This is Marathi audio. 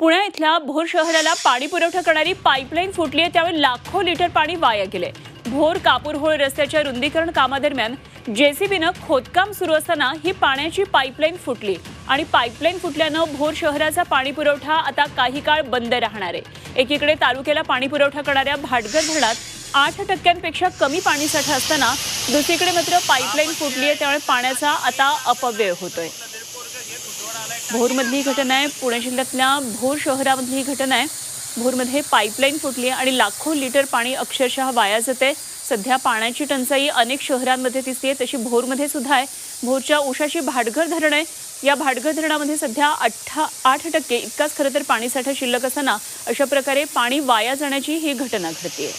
पुणे इथल्या भोर शहराला पाणी पुरवठा करणारी पाईपलाईन फुटली आहे त्यावेळी लाखो लिटर पाणी वाया गेले. भोर कापूरहोळ रस्त्याच्या रुंदीकरण कामादरम्यान जेसीबीनं खोदकाम सुरू असताना ही पाण्याची पाईपलाईन फुटली. आणि पाईपलाईन फुटल्यानं भोर शहराचा पाणी पुरवठा आता काही काळ बंद राहणार आहे. एकीकडे तालुक्याला पाणी पुरवठा करणाऱ्या भाटघर धरणात आठ टक्क्यांपेक्षा कमी पाणीसाठा असताना दुसरीकडे मात्र पाईपलाईन फुटली आहे त्यामुळे पाण्याचा आता अपव्यय होतोय. भोरमधली ही घटना आहे. पुणे जिल्ह्यातल्या भोर शहरामधली ही घटना आहे. भोरमध्ये पाईपलाईन फुटली आहे आणि लाखो लिटर पाणी अक्षरशः वाया जाते. सध्या पाण्याची टंचाई अनेक शहरांमध्ये दिसते तशी भोरमध्ये सुद्धा आहे. भोरच्या उशाची भाडघर धरण आहे. या भाडघर धरणामध्ये सध्या अठ्ठा आठ टक्के इतकाच खरं तर पाणीसाठा शिल्लक असताना अशा प्रकारे पाणी वाया जाण्याची ही घटना घडते